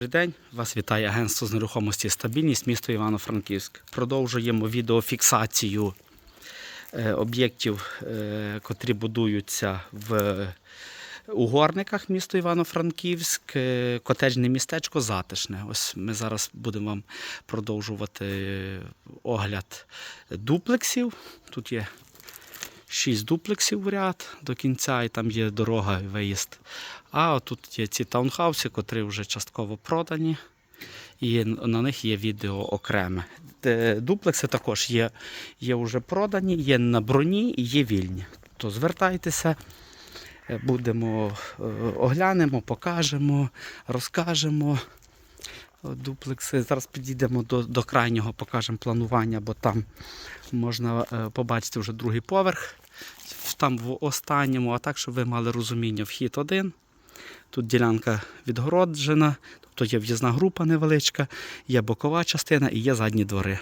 Добрий день, вас вітає агентство з нерухомості стабільність місто Івано-Франківськ. Продовжуємо відеофіксацію е, об'єктів, е, котрі будуються в угорниках місто Івано-Франківськ, е, котеджне містечко Затишне. Ось ми зараз будемо вам продовжувати огляд дуплексів. Тут є шість дуплексів в ряд до кінця, і там є дорога і виїзд. А тут є ці таунхауси, котрі вже частково продані, і на них є відео окреме. Дуплекси також є, є вже продані, є на броні і є вільні. То звертайтеся, будемо е, оглянемо, покажемо, розкажемо. Дуплекси. Зараз підійдемо до, до крайнього, покажемо планування, бо там можна е, побачити вже другий поверх. Там в останньому, а так, щоб ви мали розуміння, вхід один. Тут ділянка відгороджена, тобто є в'їзна група невеличка, є бокова частина і є задні двори.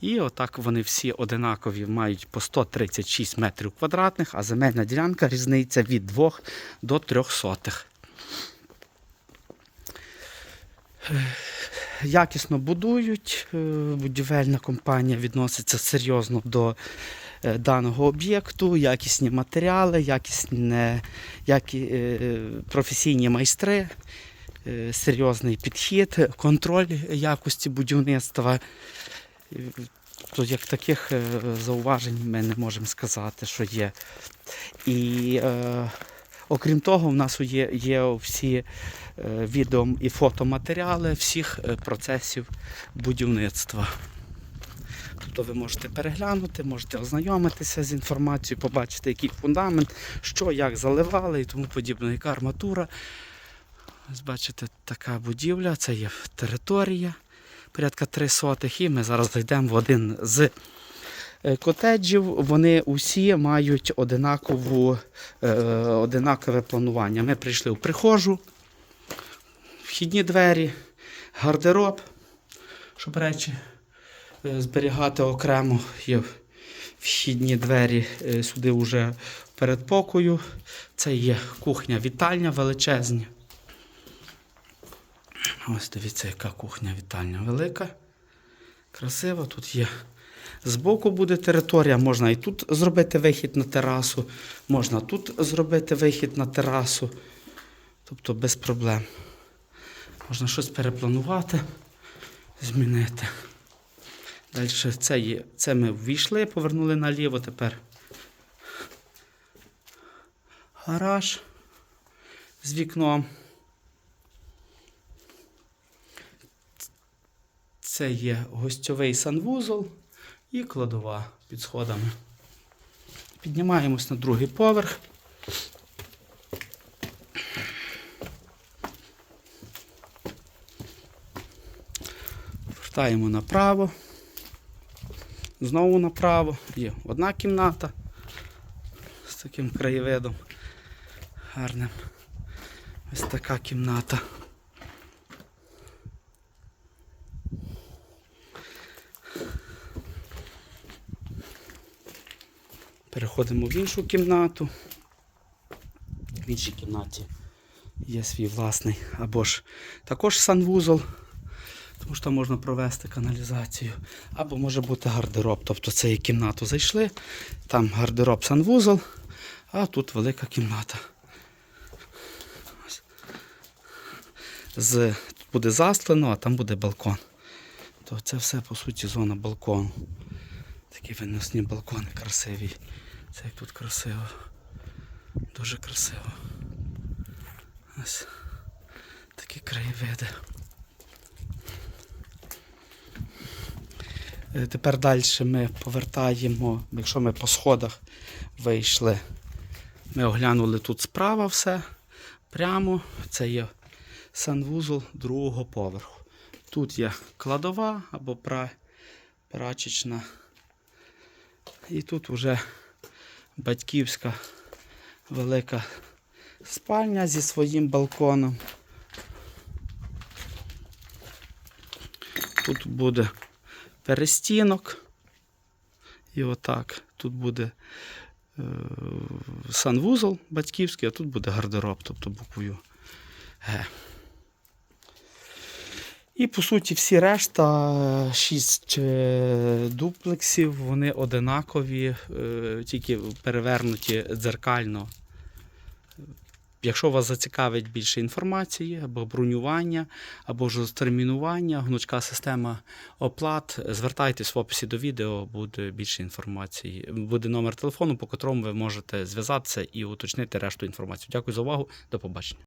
І отак вони всі одинакові мають по 136 метрів квадратних, а земельна ділянка різниця від 2 до 3 сотих. Якісно будують. е, Будівельна компанія відноситься серйозно до е, даного об'єкту, якісні матеріали, якісні які, е, професійні майстри, серйозний підхід, контроль якості будівництва. То як таких зауважень ми не можемо сказати, що є. І е, окрім того, в нас є, є всі е, відео і фотоматеріали всіх е, процесів будівництва. Тобто ви можете переглянути, можете ознайомитися з інформацією, побачити, який фундамент, що, як заливали і тому подібне, яка арматура. Ось бачите, така будівля, це є територія, порядка 3 сотих, і ми зараз зайдемо в один з котеджів. Вони усі мають одинакову, е, одинакове планування. Ми прийшли в прихожу, вхідні двері, гардероб, щоб речі е, зберігати окремо. Є вхідні двері е, сюди вже перед покою. Це є кухня-вітальня величезня. Ось дивіться, яка кухня-вітальня велика. Красиво. Тут є. Збоку буде територія, можна і тут зробити вихід на терасу, можна тут зробити вихід на терасу. Тобто без проблем. Можна щось перепланувати, змінити. Далі це, є, це ми ввійшли, повернули наліво тепер. Гараж з вікном. Це є гостьовий санвузол і кладова під сходами. Піднімаємось на другий поверх. Вертаємо направо. Знову направо. Є одна кімната з таким краєвидом гарним. Ось така кімната. Переходимо в іншу кімнату. В іншій кімнаті є свій власний або ж також санвузол, тому що там можна провести каналізацію. Або може бути гардероб. Тобто це є кімнату зайшли, там гардероб санвузол, а тут велика кімната. З, тут буде застлено, а там буде балкон. То це все по суті зона балкону. Такі виносні балкони красиві. Це як тут красиво. Дуже красиво. Ось такі краєвиди. Е, Тепер далі ми повертаємо, якщо ми по сходах вийшли, ми оглянули тут справа все. Прямо це є санвузол другого поверху. Тут є кладова або прачечна. І тут вже батьківська велика спальня зі своїм балконом. Тут буде перестінок. І отак. Тут буде е, санвузол батьківський, а тут буде гардероб, тобто буквою Г. І по суті, всі решта, 6 дуплексів, вони одинакові, е, тільки перевернуті дзеркально. Якщо вас зацікавить більше інформації або бронювання, або ж термінування, гнучка система оплат, звертайтесь в описі до відео, буде більше інформації. Буде номер телефону, по котрому ви можете зв'язатися і уточнити решту інформації. Дякую за увагу. До побачення.